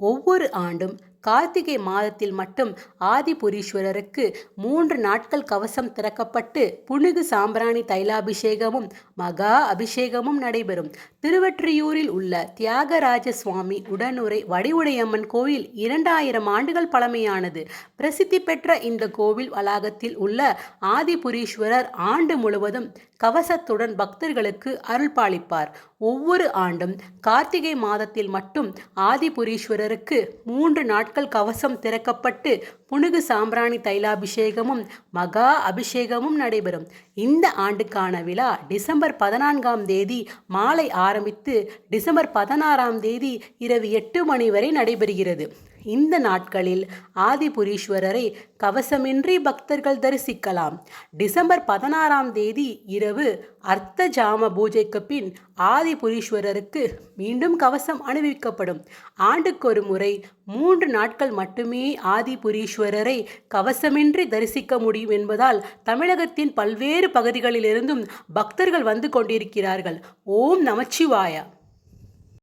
ஒவ்வொரு ஆண்டும் கார்த்திகை மாதத்தில் மட்டும் ஆதிபுரீஸ்வரருக்கு மூன்று நாட்கள் கவசம் திறக்கப்பட்டு புனுகு சாம்பிராணி தைலாபிஷேகமும் மகா அபிஷேகமும் நடைபெறும். திருவற்றியூரில் உள்ள தியாகராஜ சுவாமி உடனுறை வடிவுடையம்மன் கோயில் இரண்டாயிரம் ஆண்டுகள் பழமையானது. பிரசித்தி பெற்ற இந்த கோவில் வளாகத்தில் உள்ள ஆதிபுரீஸ்வரர் ஆண்டு முழுவதும் கவசத்துடன் பக்தர்களுக்கு அருள்பாலிப்பார். ஒவ்வொரு ஆண்டும் கார்த்திகை மாதத்தில் மட்டும் ஆதிபுரீஸ்வரருக்கு மூன்று நாட்கள் கவசம் திறக்கப்பட்டு புனுகு சாம்பிராணி தைலாபிஷேகமும் மகா அபிஷேகமும் நடைபெறும். இந்த ஆண்டுக்கான விழா டிசம்பர் பதினான்காம் தேதி மாலை ஆரம்பித்து டிசம்பர் பதினாறாம் தேதி இரவு எட்டு மணி வரை நடைபெறுகிறது. இந்த நாட்களில் ஆதிபுரீஸ்வரரை கவசமின்றி பக்தர்கள் தரிசிக்கலாம். டிசம்பர் பதினாறாம் தேதி இரவு அர்த்த ஜாம பூஜைக்கு பின் ஆதிபுரீஸ்வரருக்கு மீண்டும் கவசம் அணிவிக்கப்படும். ஒரு முறை மூன்று நாட்கள் மட்டுமே ஆதிபுரீஸ்வரரை கவசமின்றி தரிசிக்க முடியும் என்பதால் தமிழகத்தின் பல்வேறு பகுதிகளிலிருந்தும் பக்தர்கள் வந்து கொண்டிருக்கிறார்கள். ஓம் நமச்சிவாயா.